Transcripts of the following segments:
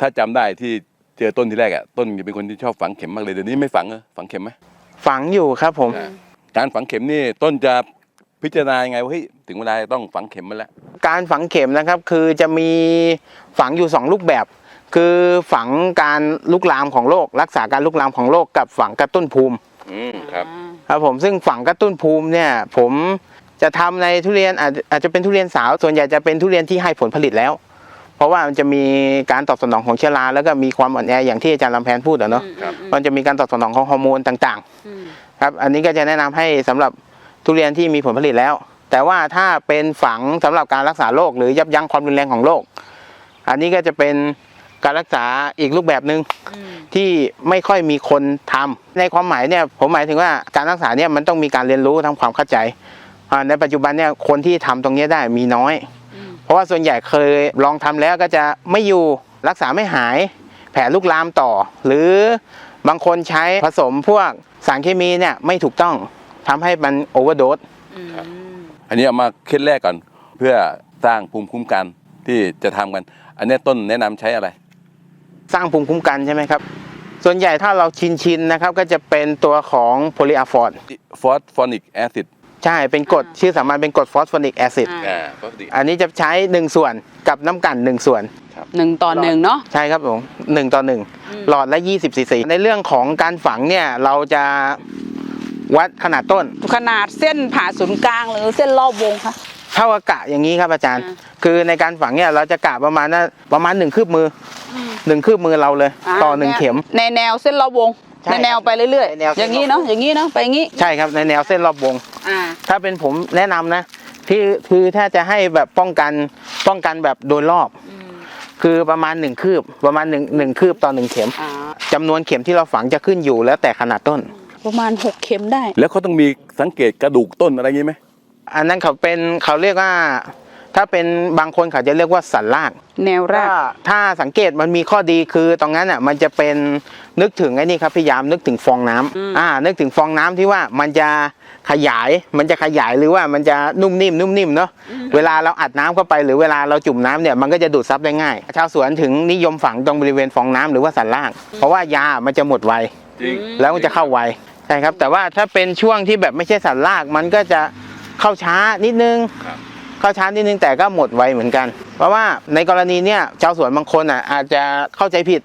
ถ้าจำได้ที่เจอต้นที่แรกอะต้นจะเป็นคนที่ชอบฝังเข็มมากเลยเดี๋ยวนี้ไม่ฝังเหรอฝังเข็มไหม ฝังอยู่ครับผม อ่าการฝังเข็มนี่ต้นจะพิจารณายังไงว่าเฮ้ยถึงเวลาต้องฝังเข็มมาแล้ว การฝังเข็มนะครับคือจะมีฝังอยู่สองรูปแบบ คือฝังการลุกลามของโรครักษาการลุกลามของโรคกับฝังกระตุ้นภูมิ อืมครับ ครับผมซึ่งฝังกระตุ้นภูมิเนี่ย ผมจะทำในทุเรียนอาจอาจจะเป็นทุเรียนสาวส่วนใหญ่จะเป็นทุเรียนที่ให้ผลผลิตแล้ว เพราะว่ามันจะมีการตอบสนองของเชื้อราแล้วก็มีความอ่อนแออย่างที่อาจารย์ลำแพนพูดอะเนาะครับมันจะมีการตอบสนองของฮอร์โมนต่างอืมๆครับอันนี้ก็จะแนะนำให้สำหรับทุเรียนที่มีผลผลิตแล้ว แต่ว่าถ้าเป็นฝังสำหรับการรักษาโรคหรือยับยั้งความรุนแรงของโรคอันนี้ก็จะเป็นการรักษาอีกรูปแบบหนึ่งอืมที่ไม่ค่อยมีคนทำในความหมายเนี่ยผมหมายถึงว่าการรักษาเนี่ยมันต้องมีการเรียนรู้ทำความเข้าใจอ่าในปัจจุบันเนี่ยคนที่ทำตรงเนี้ยได้มีน้อยอืม เพราะว่าส่วนใหญ่เคยลองทำแล้วก็จะไม่อยู่รักษาไม่หายแผลลุกลามต่อ หรือบางคนใช้ผสมพวกสารเคมีเนี่ยไม่ถูกต้องทำให้มันโอเวอร์โดสอืมอันนี้เอามาเคล็ดแรกก่อน เพื่อสร้างภูมิคุ้มกันที่จะทำกัน อันนี้ต้นแนะนำใช้อะไร สร้างภูมิคุ้มกันใช่ไหมครับ ส่วนใหญ่ถ้าเราชินชินๆนะครับก็จะเป็นตัวของโพลีอะฟอร์ดฟอสฟอนิกแอซิด ใช่เป็นกรดชื่อสามัญเป็นกรดฟอสฟอนิกแอซิดอ่า อ่าฟอสฟอนิกอันนี้จะใช้หนึ่งส่วนกับน้ำกันหนึ่งส่วน หนึ่งต่อหนึ่งเนาะ ใช่ครับผมหนึ่งต่อหนึ่งอืม หลอดละ 20ซีซีในเรื่องของการฝังเนี่ยเราจะวัดขนาดต้น ขนาดเส้นผ่าศูนย์กลางหรือเส้นรอบวงคะ เท่ากับกะอย่างนี้ครับอาจารย์ อ่าคือในการฝังเนี่ยเราจะกะประมาณน่ะประมาณหนึ่งคืบมืออหนึ่งคืบมือเราเลย ต่อหนึ่งเข็ม ในแนวเส้นรอบวง ใช่ในแนวไปเรื่อยในแนว ๆ อย่างนี้เนาะอย่างนี้เนาะไปอย่างนี้ ใช่ครับในแนวเส้นรอบวง อ่า ถ้าเป็นผมแนะนำนะที่คือถ้าจะให้แบบป้องกันป้องกันแบบโดยรอบ อืมคือประมาณหนึ่งคืบประมาณหนึ่งหนึ่งคืบต่อหนึ่งเข็มอ่าจำนวนเข็มที่เราฝังจะขึ้นอยู่แล้วแต่ขนาดต้น ประมาณหกเข็มได้ แล้วเขาต้องมีสังเกตกระดูกต้นอะไรอย่างนี้ไหม อันนั้นเขาเป็นเขาเรียกว่า ถ้าเป็นบางคนเขาจะเรียกว่าสันล่างแนวรากถ้าถ้าสังเกตมันมีข้อดีคือตรงนั้นอะมันจะเป็นนึกถึงไอ้นี่ครับพยายามนึกถึงฟองน้ำอืมอ่า นึกถึงฟองน้ำที่ว่ามันจะขยายมันจะขยายหรือว่ามันจะนุ่มนิ่มนุ่มนิ่มเนาะเวลาเราอัดน้ำเข้าไปหรือเวลาเราจุ่มน้ำเนี่ยมันก็จะดูดซับได้ง่าย ชาวสวนถึงนิยมฝังตรงบริเวณฟองน้ำหรือว่าสันล่างเพราะว่ายามันจะหมดไวจริงแล้วมันจะเข้าไวใช่ครับ แต่ว่าถ้าเป็นช่วงที่แบบไม่ใช่สันลากมันก็จะเข้าช้านิดนึงครับ เข้าช้านิดนึงแต่ก็หมดไวเหมือนกัน เพราะว่าในกรณีเนี้ยชาวสวนบางคนอะอาจจะเข้าใจผิด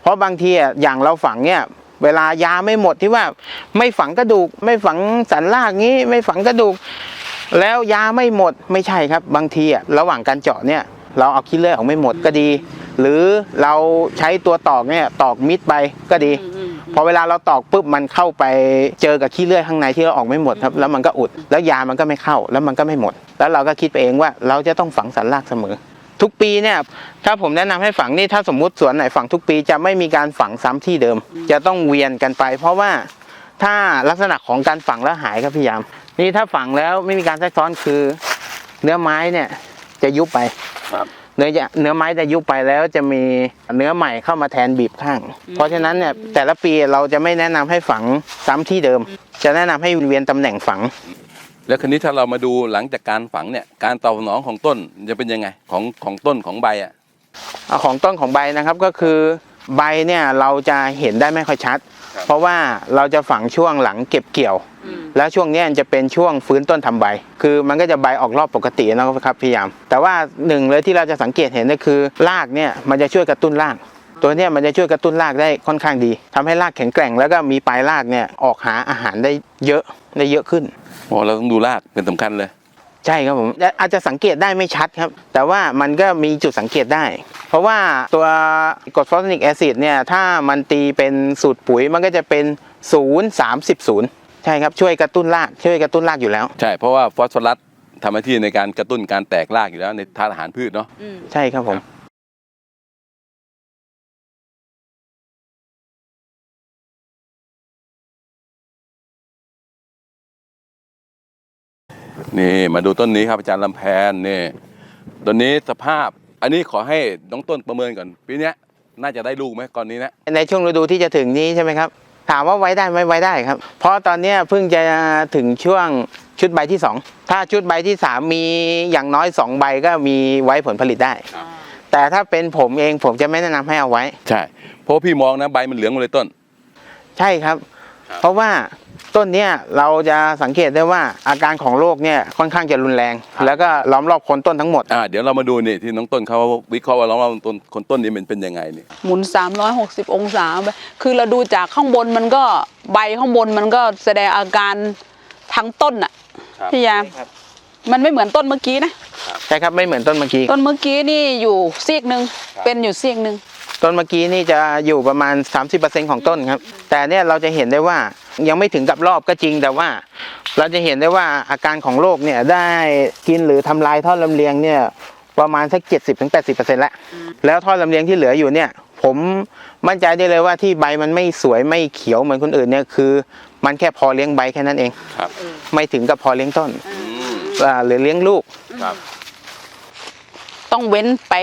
เพราะบางทีอะอย่างเราฝังเนี่ยเวลายาไม่หมดที่ว่าไม่ฝังกระดูก ไม่ฝังสันลากงี้ ไม่ฝังกระดูก แล้วยาไม่หมดไม่ใช่ครับ บางทีอะระหว่างการเจาะเนี่ยเราเอาคิลเลือร์ออกไม่หมดก็ดี หรือเราใช้ตัวตอกเนี่ยตอกมิดไปก็ดี พอเวลาเราตอกปุ๊บมันเข้าไปเจอกับขี้เลื่อยข้างในที่เราออกไม่หมดครับแล้วมันก็อุด แล้วยามันก็ไม่เข้าแล้วมันก็ไม่หมด แล้วเราก็คิดไปเองว่าเราจะต้องฝังสันรากเสมอ ทุกปีเนี่ยถ้าผมแนะนำให้ฝังนี่ถ้าสมมุติสวนไหนฝังทุกปีจะไม่มีการฝังซ้ำที่เดิม จะต้องเวียนกันไป เพราะว่าถ้าลักษณะของการฝังแล้วหายครับพี่ยาม นี่ถ้าฝังแล้วไม่มีการแทรกซ้อนคือ เนื้อไม้เนี่ยจะยุบไปครับ เนื้อจะเนื้อไม้จะยุบไปแล้วจะมีเนื้อใหม่เข้ามาแทนบีบข้าง เพราะฉะนั้นเนี่ยแต่ละปีเราจะไม่แนะนำให้ฝังซ้ำที่เดิม จะแนะนำให้เวียนตำแหน่งฝัง แล้วคันนี้ถ้าเรามาดูหลังจากการฝังเนี่ยการตอบสนองของต้นจะเป็นยังไงของของต้นของใบอะเอาของต้นของใบนะครับก็คือใบเนี่ยเราจะเห็นได้ไม่ค่อยชัดครับ เพราะว่าเราจะฝังช่วงหลังเก็บเกี่ยวอืมแล้วช่วงเนี้ยจะเป็นช่วงฟื้นต้นทำใบ คือมันก็จะใบออกรอบปกตินะครับพี่ยาม แต่ว่าหนึ่งเลยที่เราจะสังเกตเห็นก็คือรากเนี่ยมันจะช่วยกระตุ้นรากตัวเนี้ยมันจะช่วยกระตุ้นรากได้ค่อนข้างดีทำให้รากแข็งแกร่งแล้วก็มีปลายรากเนี่ยออกหาอาหารได้เยอะได้เยอะขึ้นโอ้เราต้องดูรากเป็นสำคัญเลย ใช่ครับผมและอาจจะสังเกตได้ไม่ชัดครับ แต่ว่ามันก็มีจุดสังเกตได้ เพราะว่าตัวกรดฟอสฟอริกแอซิดเนี่ยถ้ามันตีเป็นสูตรปุ๋ยมันก็จะเป็น 0 30 0 ใช่ครับ ช่วยกระตุ้นรากช่วยกระตุ้นรากอยู่แล้ว ใช่เพราะว่าฟอสฟอรัสทำหน้าที่ในการกระตุ้นการแตกรากอยู่แล้วในธาตุอาหารพืชเนาะอืมใช่ครับผม นี่มาดูต้นนี้ครับอาจารย์ลำแพนนี่ต้นนี้สภาพอันนี้ขอให้น้องต้นประเมินก่อนปีเนี้ยน่าจะได้ลูกไหมก่อนนี้นะในช่วงฤดูที่จะถึงนี้ใช่ไหมครับถามว่าไว้ได้ไหมไว้ได้ครับ เพราะตอนเนี้ยเพิ่งจะถึงช่วงชุดใบที่ 2 ถ้าชุดใบที่ 3 มีอย่างน้อย 2 ใบก็มีไว้ผลผลิตได้อ่าแต่แต่ถ้าเป็นผมเองผมจะไม่แนะนำให้เอาไว้ ใช่ เพราะว่าพี่มองนะใบมันเหลืองหมดเลยต้น ใช่ครับครับเพราะว่า ต้นเนี้ยเราจะสังเกตได้ว่าอาการของโรคเนี่ยค่อนข้างจะรุนแรง แล้วก็ล้อมรอบคนต้นทั้งหมด อ่าเดี๋ยวเรามาดูนี่ที่น้องต้นเขาวิเคราะห์ว่าเราเราต้นคนต้นนี้มันเป็นยังไงนี่หมุน 360 องศาไปคือเราดูจากข้างบนมันก็ใบข้างบนมันก็แสดงอาการทั้งต้นอะครับพี่ยามมันไม่เหมือนต้นเมื่อกี้นะใช่ครับไม่เหมือนต้นเมื่อกี้ ต้นเมื่อกี้นี่อยู่ซีกหนึ่งเป็นอยู่ซีกหนึ่งต้นเมื่อกี้นี่จะอยู่ประมาณ 30%ของต้นครับ แต่เนี่ยเราจะเห็นได้ว่า ยังไม่ถึงกับรอบก็จริงแต่ว่า เราจะเห็นได้ว่าอาการของโรคเนี่ยได้กินหรือทำลายท่อลำเลียงเนี่ยประมาณสัก 70-80%แล้วแล้วท่อลำเลียงที่เหลืออยู่เนี่ยผมมั่นใจได้เลยว่าที่ใบมันไม่สวยไม่เขียวเหมือนคนอื่นเนี่ยคือ มันแค่พอเลี้ยงใบแค่นั้นเองครับไม่ถึงกับพอเลี้ยงต้นอืมอ่าหรือเลี้ยงลูกครับ ต้องเว้นไป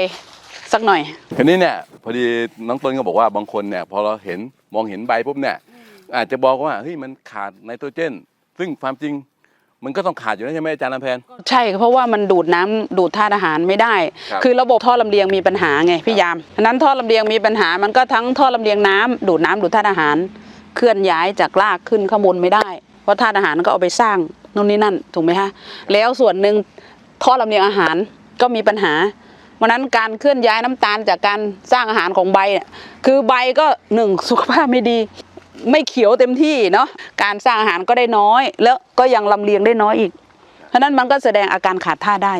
สักหน่อยทีนี้เนี่ยพอดีน้องต้นก็บอกว่าบางคนเนี่ยพอเราเห็นมองเห็นใบปุ๊บเนี่ย อาจจะบอกว่าเฮ้ยมันขาดไนโตรเจน ซึ่งความจริงมันก็ต้องขาดอยู่แล้วใช่ไหมอาจารย์ลำแพน ใช่เพราะว่ามันดูดน้ำดูดธาตุอาหารไม่ได้ ครับคือระบบท่อลำเลียงมีปัญหาไงพี่ยามอันนั้นท่อลำเลียงมีปัญหามันก็ทั้งท่อลำเลียงน้ำดูดน้ำดูดธาตุอาหาร เคลื่อนย้ายจากรากขึ้นข้างบนไม่ได้เพราะธาตุอาหารก็เอาไปสร้างนู่นนี่นั่นถูกไหมคะแล้วส่วนหนึ่งท่อลำเลียงอาหารก็มีปัญหาวันนั้นการเคลื่อนย้ายน้ำตาลจากการสร้างอาหารของใบเนี่ยคือใบก็หนึ่งสุขภาพไม่ดี ไม่เขียวเต็มที่เนาะการสร้างอาหารก็ได้น้อย แล้วก็ยังลำเลียงได้น้อยอีก เพราะฉะนั้นมันก็แสดงอาการขาดธาตุได้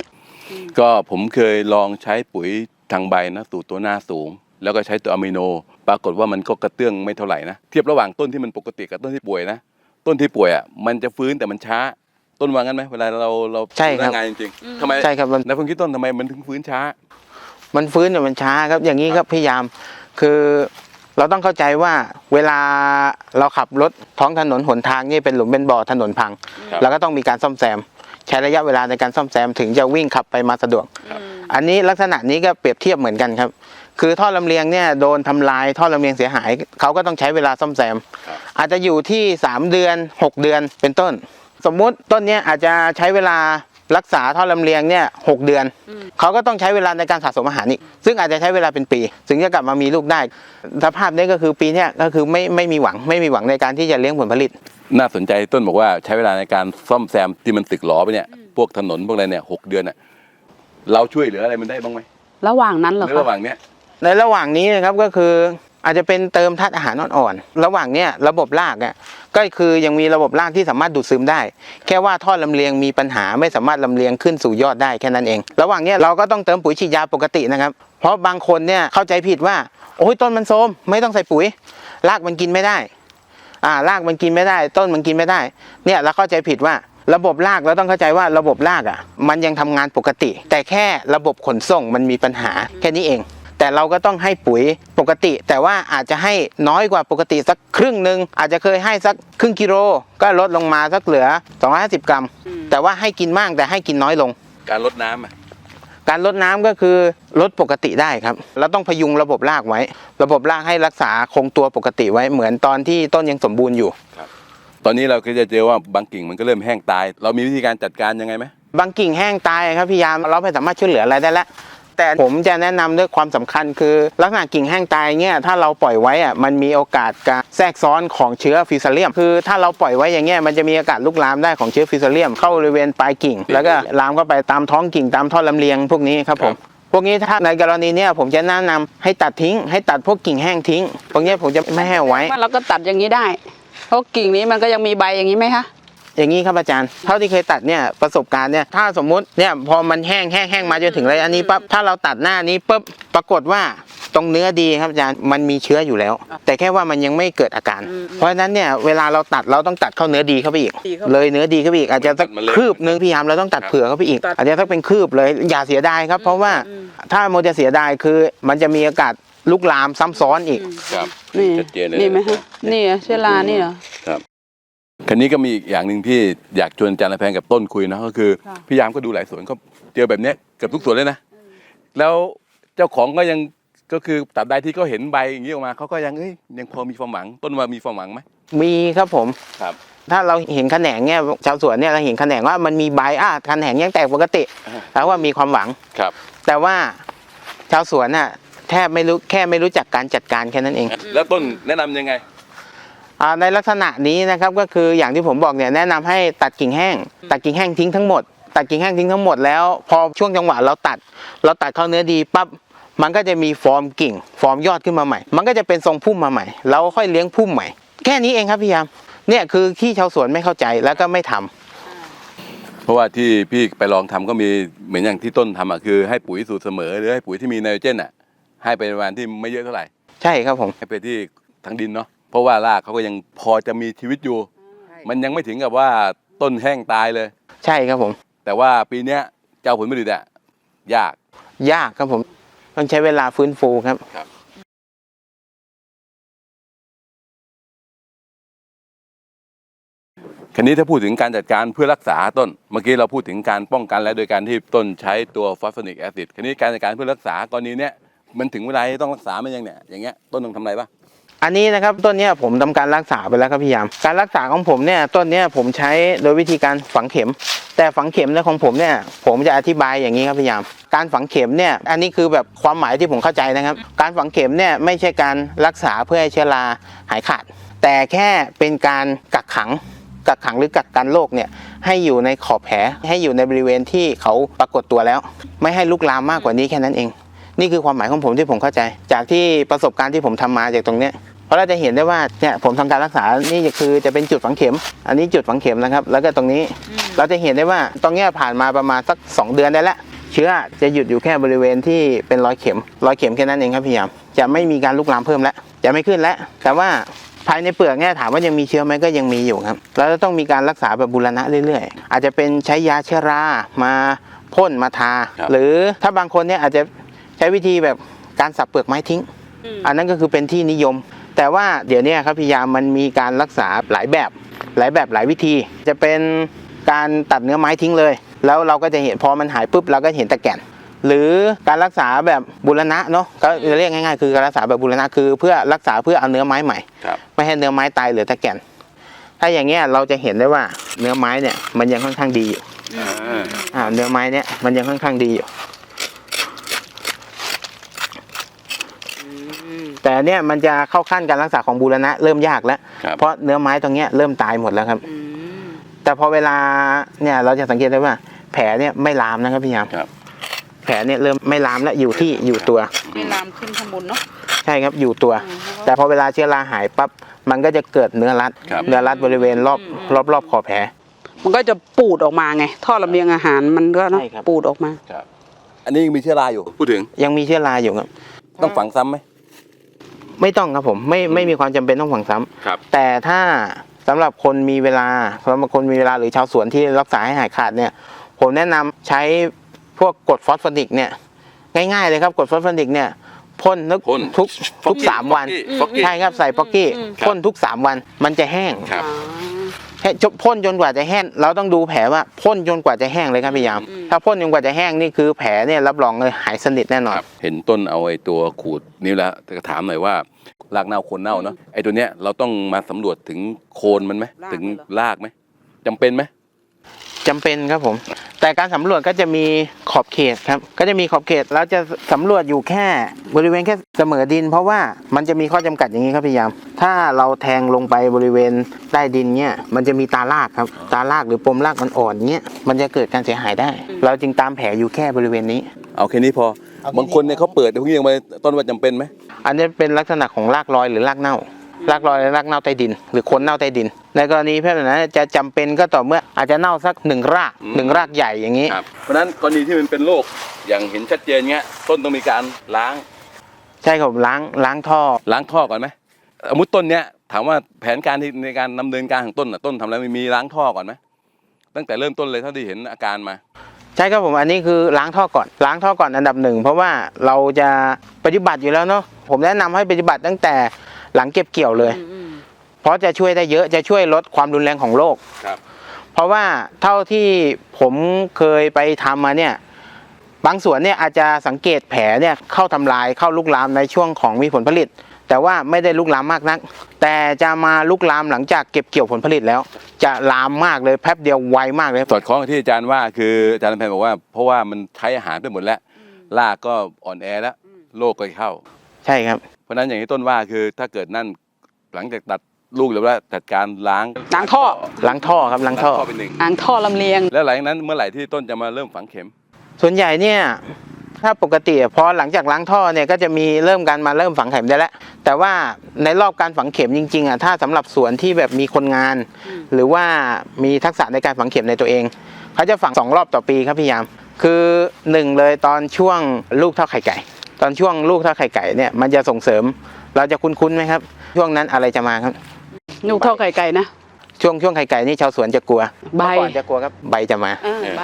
ก็ผมเคยลองใช้ปุ๋ยทางใบนะสูตรตัวหน้าสูง แล้วก็ใช้ตัวอะมิโน ปรากฏว่ามันก็กระเตื้องไม่เท่าไหร่นะเทียบระหว่างต้นที่มันปกติกับต้นที่ป่วยนะต้นที่ป่วยอะมันจะฟื้นแต่มันช้าต้นว่างั้นไหมเวลาเราเราใช่ครับ ทำงานจริงๆทำไมใช่ครับมันนายพงคิดต้นทำไมมันถึงฟื้นช้า มันฟื้นเนี่ยมันช้าครับอย่างนี้ครับพยายามคือ เราต้องเข้าใจว่าเวลาเราขับรถท้องถนนหนทางนี่เป็นหลุมเป็นบ่อถนนพังครับเราก็ต้องมีการซ่อมแซม ใช้ระยะเวลาในการซ่อมแซมถึงจะวิ่งขับไปมาสะดวก อันนี้ลักษณะนี้ก็เปรียบเทียบเหมือนกันครับ คือท่อลำเลียงเนี่ยโดนทำลายท่อลำเลียงเสียหายเขาก็ต้องใช้เวลาซ่อมแซมครับอาจจะอยู่ที่ 3 เดือน 6 เดือนเป็นต้น สมมุติต้นเนี้ยอาจจะใช้เวลา รักษาท่อลำเลียงเนี่ยหกเดือน เขาก็ต้องใช้เวลาในการสะสมอาหารอีก ซึ่งอาจจะใช้เวลาเป็นปี ถึงจะกลับมามีลูกได้ สภาพนี้ก็คือปีเนี้ยก็คือไม่ไม่มีหวังไม่มีหวังในการที่จะเลี้ยงผลผลิต น่าสนใจต้นบอกว่าใช้เวลาในการซ่อมแซมที่มันสึกหรอไปเนี่ยพวกถนนพวกอะไรเนี่ยหกเดือนอะเราช่วยเหลืออะไรมันได้บ้างไหมระหว่างนั้นเหรอในคะระหว่างเนี้ยในระหว่างนี้นะครับก็คือ อาจจะเป็นเติมธาตุอาหารอ่อนๆระหว่างเนี้ยระบบรากอะก็คือยังมีระบบรากที่สามารถดูดซึมได้ แค่ว่าท่อลำเลียงมีปัญหาไม่สามารถลำเลียงขึ้นสู่ยอดได้แค่นั้นเอง ระหว่างเนี้ยเราก็ต้องเติมปุ๋ยฉีดยาปกตินะครับ เพราะบางคนเนี่ยเข้าใจผิดว่าโอ้ยต้นมันโทมไม่ต้องใส่ปุ๋ย รากมันกินไม่ได้อ่ารากมันกินไม่ได้ ต้นมันกินไม่ได้ เนี่ยเราเข้าใจผิดว่าระบบรากเราต้องเข้าใจว่าระบบรากอะ มันยังทำงานปกติ แต่แค่ระบบขนส่งมันมีปัญหาแค่นี้เอง แต่เราก็ต้องให้ปุ๋ยปกติ แต่ว่าอาจจะให้น้อยกว่าปกติสักครึ่งหนึ่งอาจจะเคยให้สักครึ่งกิโลก็ลดลงมาสักเหลือ 250 กรัม แต่ว่าให้กินมากแต่ให้กินน้อยลง การลดน้ำอะการลดน้ำก็คือลดปกติได้ครับ เราต้องพยุงระบบรากไว้ ระบบรากให้รักษาคงตัวปกติไว้เหมือนตอนที่ต้นยังสมบูรณ์อยู่ ตอนนี้เราก็จะเจอว่าบางกิ่งมันก็เริ่มแห้งตาย เรามีวิธีการจัดการยังไงไหมบางกิ่งแห้งตายครับพี่ยามเราไม่สามารถช่วยเหลืออะไรได้แล้ว แต่ผมจะแนะนำด้วยความสำคัญคือ ลักษณะกิ่งแห้งตายเนี่ยถ้าเราปล่อยไว้อะมันมีโอกาสการแทรกซ้อนของเชื้อฟิวซาเลียม คือถ้าเราปล่อยไว้อย่างเงี้ยมันจะมีโอกาสลุกลามได้ของเชื้อฟิวซาเลียม เข้าบริเวณปลายกิ่ง แล้วก็ลามเข้าไปตามท้องกิ่งตามท่อลำเลียงพวกนี้ครับผมพวกนี้ถ้าในกรณีเนี้ยผมจะแนะนำให้ตัดทิ้ง ให้ตัดพวกกิ่งแห้งทิ้งพวกเนี้ยผมจะไม่ให้เอาไว้เราก็ตัดอย่างนี้ได้เพราะกิ่งนี้มันก็ยังมีใบอย่างนี้ไหมคะ อย่างนี้ครับอาจารย์ เท่าที่เคยตัดเนี่ยประสบการณ์เนี่ยถ้าสมมุติเนี่ยพอมันแห้งแห้งแห้งมาจนถึงระยะนี้ปั๊บถ้าเราตัดหน้านี้ปุ๊บปรากฏว่าตรงเนื้อดีครับอาจารย์มันมีเชื้ออยู่แล้ว แต่แค่ว่ามันยังไม่เกิดอาการ เพราะฉะนั้นเนี่ยเวลาเราตัดเราต้องตัดเข้าเนื้อดีเข้าไปอีกดีเข้าไปเลยเนื้อดีเข้าไปอีกอาจจะสักมันเลยคืบนึงพี่ยามเราต้องตัดเผื่อเข้าไปอีกตัดอาจจะสักเป็นคืบเลยอย่าเสียดายครับ เพราะว่าถ้าโมจะเสียดายคือมันจะมีโอกาสลุกลามซ้ำซ้อนอีก ครับนี่ชัดเจนเลยนี่ไหมฮะนี่เหรอเชื้อรานี่เหรอครับ คันนี้ก็มีอีกอย่างหนึ่งที่อยากชวนอาจารย์ละแพงกับต้นคุยนะก็คือค่ะพี่ยามก็ดูหลายสวนก็เจอแบบเนี้ยเกือบทุกสวนเลยนะแล้วเจ้าของก็ยังก็คือตัดใดที่เขาเห็นใบอย่างนี้ออกมาเขาก็ยังเอ้ยยังพอมีความหวังต้นว่ามีความหวังไหมมีครับผมครับ ถ้าเราเห็นแขนงเนี่ยชาวสวนเนี่ยเราเห็นแขนงว่ามันมีใบอะแขนงยังแตกปกติอ่าแล้วว่ามีความหวังครับ แต่ว่าชาวสวนน่ะแทบไม่รู้แค่ไม่รู้จักการจัดการแค่นั้นเอง แล้วต้นแนะนำยังไงอ่า ในลักษณะนี้นะครับก็คืออย่างที่ผมบอกเนี่ยแนะนำให้ตัดกิ่งแห้ง ตัดกิ่งแห้งทิ้งทั้งหมดตัดกิ่งแห้งทิ้งทั้งหมดแล้วพอช่วงจังหวะเราตัด เราตัดเข้าเนื้อดีปั๊บมันก็จะมีฟอร์มกิ่ง ฟอร์มยอดขึ้นมาใหม่ มันก็จะเป็นทรงพุ่มมาใหม่ เราค่อยเลี้ยงพุ่มใหม่ แค่นี้เองครับพี่ยามเนี่ยคือที่ชาวสวนไม่เข้าใจแล้วก็ไม่ทำเพราะว่าที่พี่ไปลองทำก็มีเหมือนอย่างที่ต้นทำอะคือให้ปุ๋ยสูตรเสมอหรือให้ปุ๋ยที่มีไนโตรเจนอะให้ไปประมาณที่ไม่เยอะเท่าไหร่ ใช่ครับผมให้ไปที่ทางดินเนาะเพ ราะว่ารากเขาก็ยังพอจะมีชีวิตอยู่ มันยังไม่ถึงกับว่าต้นแห้งตายเลย ใช่ครับผม แต่ว่าปีเนี้ยเจ้าผลผลิตอะยาก ยากครับผมต้องใช้เวลาฟื้นฟูครับคันนี้ถ้าพูดถึงการจัดการเพื่อรักษาต้น เมื่อกี้เราพูดถึงการป้องกันแล้วโดยการที่ต้นใช้ตัวฟอสฟอนิกแอซิดคันนี้การจัดการเพื่อรักษากรณีเนี้ยมันถึงเวลาที่ต้องรักษามันยังเนี่ยอย่างเงี้ยต้นต้องทำอะไรบ้าง อันนี้นะครับต้นนี้ผมทำการรักษาไปแล้วครับพี่ยาม การรักษาของผมเนี่ยต้นนี้ผมใช้โดยวิธีการฝังเข็ม แต่ฝังเข็มเนี่ยของผมเนี่ยผมจะอธิบายอย่างนี้ครับพี่ยาม การฝังเข็มเนี่ยอันนี้คือแบบความหมายที่ผมเข้าใจนะครับ การฝังเข็มเนี่ยไม่ใช่การรักษาเพื่อให้เชื้อราหายขาด แต่แค่เป็นการกักขังกักขังหรือกักกันโรคเนี่ยให้อยู่ในขอบแผลให้อยู่ในบริเวณที่เขาปรากฏตัวแล้ว ไม่ให้ลุกลามมากกว่านี้แค่นั้นเอง นี่คือความหมายของผมที่ผมเข้าใจ จากที่ประสบการณ์ที่ผมทำมาจากตรงเนี้ยเพราะเราจะเห็นได้ว่าเนี่ยผมทำการรักษา นี่คือจะเป็นจุดฝังเข็ม อันนี้จุดฝังเข็มนะครับ แล้วก็ตรงนี้เราจะเห็นได้ว่าตรงเนี้ยผ่านมาประมาณสัก 2 เดือนได้แล้วเชื้อจะหยุดอยู่แค่บริเวณที่เป็นรอยเข็มรอยเข็มแค่นั้นเองครับพี่ยามจะไม่มีการลุกลามเพิ่มแล้วจะไม่ขึ้นแล้วแต่ว่าภายในเปลือกเนี่ยถามว่ายังมีเชื้อไหมก็ยังมีอยู่ครับแล้วต้องมีการรักษาแบบบูรณะเรื่อยๆ อาจจะเป็นใช้ยาเชื้อรามาพ่นมาทาครับหรือถ้าบางคนเนี่ยอาจจะ ใช้วิธีแบบการสับเปลือกไม้ทิ้ง อันนั้นก็คือเป็นที่นิยม แต่ว่าเดี๋ยวเนี้ครับพี่ยามมันมีการรักษาหลายแบบ หลายแบบหลายวิธี จะเป็นการตัดเนื้อไม้ทิ้งเลย แล้วเราก็จะเห็นพอมันหายปุ๊บเราก็เห็นแต่แก่นหรือการรักษาแบบบูรณะเนาะก็เรียกง่ายๆ คือการรักษาแบบบูรณะคือเพื่อรักษาเพื่อเอาเนื้อไม้ใหม่ครับไม่ให้เนื้อไม้ตายเหลือแต่แก่น ถ้าอย่างเงี้ยเราจะเห็นได้ว่าเนื้อไม้เนี่ยมันยังค่อนข้างดีอยู่อ่าเนื้อไม้เนี่ยมันยังค่อนข้างดีอยู่ แต่เนี่ยมันจะเข้าขั้นการรักษาของบูรณะเริ่มยากแล้ว ครับเพราะเนื้อไม้ตรงเนี้ยเริ่มตายหมดแล้วครับแต่พอเวลาเนี่ยเราจะสังเกตได้ว่า แผลเนี่ยไม่ลามนะครับพี่ยามครับ แผลเนี่ยเริ่มไม่ลามแล้วอยู่ที่อยู่ตัว ไม่ลามขึ้นข้างบนเนาะใช่ครับอยู่ตัวแต่พอเวลาเชื้อราหายปั๊บมันก็จะเกิดเนื้อรัดครับ เนื้อรัดบริเวณรอบรอบรอบขอบแผล มันก็จะปูดออกมาไง ท่อลำเลียงอาหารมันก็เนอะใช่ครับ ปูดออกมา ครับ อันนี้ยังมีเชื้อราอยู่ พูดถึงยังมีเชื้อราอยู่ครับ ต้องฝังซ้ำไหม ไม่ต้องครับผมไม่ไม่มีความจำเป็นต้องฝังซ้ำครับ แต่ถ้าสำหรับคนมีเวลาสำหรับคนมีเวลาหรือชาวสวนที่รักษาให้หายขาดเนี่ย ผมแนะนำใช้พวกกรดฟอสฟอริกเนี่ย ง่ายๆเลยครับกรดฟอสฟอริกเนี่ยพ่นทุกพ่นทุกทุก Pocky สามวัน Pocky ใช่ครับใส่ป๊อกกี้อืม พ่นทุกสามวันมันจะแห้ง ครับแค่ พ่นจนกว่าจะแห้ง เราต้องดูแผลว่าพ่นจนกว่าจะแห้งเลยครับพี่ยาม ถ้าพ่นจนกว่าจะแห้งนี่คือแผลเนี่ยรับรองเลยหายสนิทแน่นอน เห็นต้นเอาไอ้ตัวขูดนิ้วแล้วแต่ถามหน่อยว่ารากเน่าโคนเน่าเนาะไอ้ตัวเนี้ยเราต้องมาสำรวจถึงโคนมันไหมรากถึงมันเหรอรากไหมจำเป็นไหม จำเป็นครับผม แต่การสำรวจก็จะมีขอบเขตครับ ก็จะมีขอบเขตแล้วจะสำรวจอยู่แค่บริเวณแค่เสมอดิน เพราะว่ามันจะมีข้อจำกัดอย่างนี้ครับพี่ยาม ถ้าเราแทงลงไปบริเวณใต้ดินเนี่ยมันจะมีตาลากครับ ตาลากหรือปมลากมันอ่อนๆเงี้ยมันจะเกิดการเสียหายได้ เราจึงตามแผลอยู่แค่บริเวณนี้ เอาแค่นี้พอเอาแค่นี้บางคนเนี่ยเขาเปิดพวกนี้ยังไปต้นว่าจำเป็นไหมอันนี้เป็นลักษณะของรากลอยหรือรากเน่า รากลอยหรือรากเน่าใต้ดิน หรือโคนเน่าใต้ดิน ในกรณีแบบนั้นจะจำเป็นก็ต่อเมื่ออาจจะเน่าสักหนึ่งรากหนึ่งรากใหญ่อย่างนี้ครับเพราะฉะนั้นกรณีที่มันเป็นโรคอย่างเห็นชัดเจนเงี้ยต้นต้องมีการล้าง ใช่ครับล้างล้างท่อ ล้างท่อก่อนไหมสมมติต้นเนี้ยถามว่าแผนการที่ในการดำเนินการของต้นน่ะต้นทำอะไรมีล้างท่อก่อนไหมตั้งแต่เริ่มต้นเลยเท่าที่เห็นอาการมาใช่ครับผมอันนี้คือล้างท่อก่อนล้างท่อก่อนอันดับหนึ่งเพราะว่าเราจะปฏิบัติอยู่แล้วเนาะผมแนะนำให้ปฏิบัติตั้งแต่ หลังเก็บเกี่ยวเลย เพราะจะช่วยได้เยอะจะช่วยลดความรุนแรงของโรคครับเพราะว่าเท่าที่ผมเคยไปทำมาเนี่ย บางส่วนเนี่ยอาจจะสังเกตแผลเนี่ยเข้าทำลายเข้าลุกลามในช่วงของมีผลผลิต แต่ว่าไม่ได้ลุกลามมากนัก แต่จะมาลุกลามหลังจากเก็บเกี่ยวผลผลิตแล้ว จะลามมากเลยแป๊บเดียวไวมากเลยสอดคล้องกับที่อาจารย์ว่าคืออาจารย์แพนบอกว่าเพราะว่ามันใช้อาหารไปหมดแล้วรากก็อ่อนแอแล้วโรคก็เข้า ใช่ครับ เพราะฉะนั้นอย่างที่ต้นว่าคือถ้าเกิดนั่นหลังจากตัดลูกแล้วว่าจัดการล้างล้างท่อ ล้างท่อครับล้างท่อเป็นหนึ่งล้างท่อลำเลียง แล้วหลังจากนั้นเมื่อไหร่ที่ต้นจะมาเริ่มฝังเข็ม ส่วนใหญ่เนี่ยถ้าปกติพอหลังจากล้างท่อเนี่ยก็จะมีเริ่มการมาเริ่มฝังเข็มได้แล้ว แต่ว่าในรอบการฝังเข็มจริงๆอะถ้าสำหรับสวนที่แบบมีคนงานอืมหรือว่ามีทักษะในการฝังเข็มในตัวเองเขาจะฝังสองรอบต่อปีครับพี่ยาม คือหนึ่งเลยตอนช่วงลูกเท่าไข่ไก่ต อนช่วงลูกเท่าไข่ไก่เนี่ยมันจะส่งเสริม เราจะคุ้นๆไหมครับ ช่วงนั้นอะไรจะมาครับลูกเท่าไก่ไก่นะช่วงช่วงไข่ไก่นี่ชาวสวนจะกลัวใบเมื่อก่อนจะกลัวครับใบจะมาเออใบ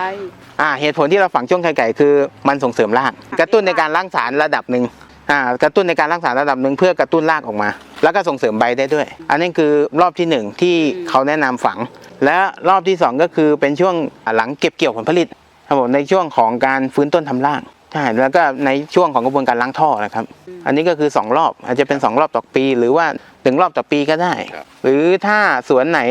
อ่าเหตุผลที่เราฝังช่วงไข่ไก่คือมันส่งเสริมราก กระตุ้นในการล้างสารระดับหนึ่งอ่ากระตุ้นในการล้างสารระดับหนึ่งเพื่อกระตุ้นรากออกมา แล้วก็ส่งเสริมใบได้ด้วย อันนี้คือรอบที่หนึ่งที่เขาแนะนำฝัง และรอบที่สองก็คือเป็นช่วงหลังเก็บเกี่ยวผลผลิตครับผมในช่วงของการฟื้นต้นทำราก ใช่แล้วก็ในช่วงของกระบวนการล้างท่อนะครับ อันนี้ก็คือสองรอบอาจจะเป็นสองรอบต่อปี หรือว่าหนึ่งรอบต่อปีก็ได้ครับหรือถ้าสวนไหน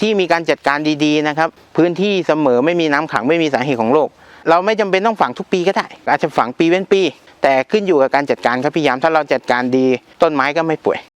ที่มีการจัดการดีๆนะครับ พื้นที่เสมอไม่มีน้ำขังไม่มีสาเหตุของโรคเราไม่จำเป็นต้องฝังทุกปีก็ได้ อาจจะฝังปีเว้นปี แต่ขึ้นอยู่กับการจัดการครับพี่ยามถ้าเราจัดการดีต้นไม้ก็ไม่ป่วย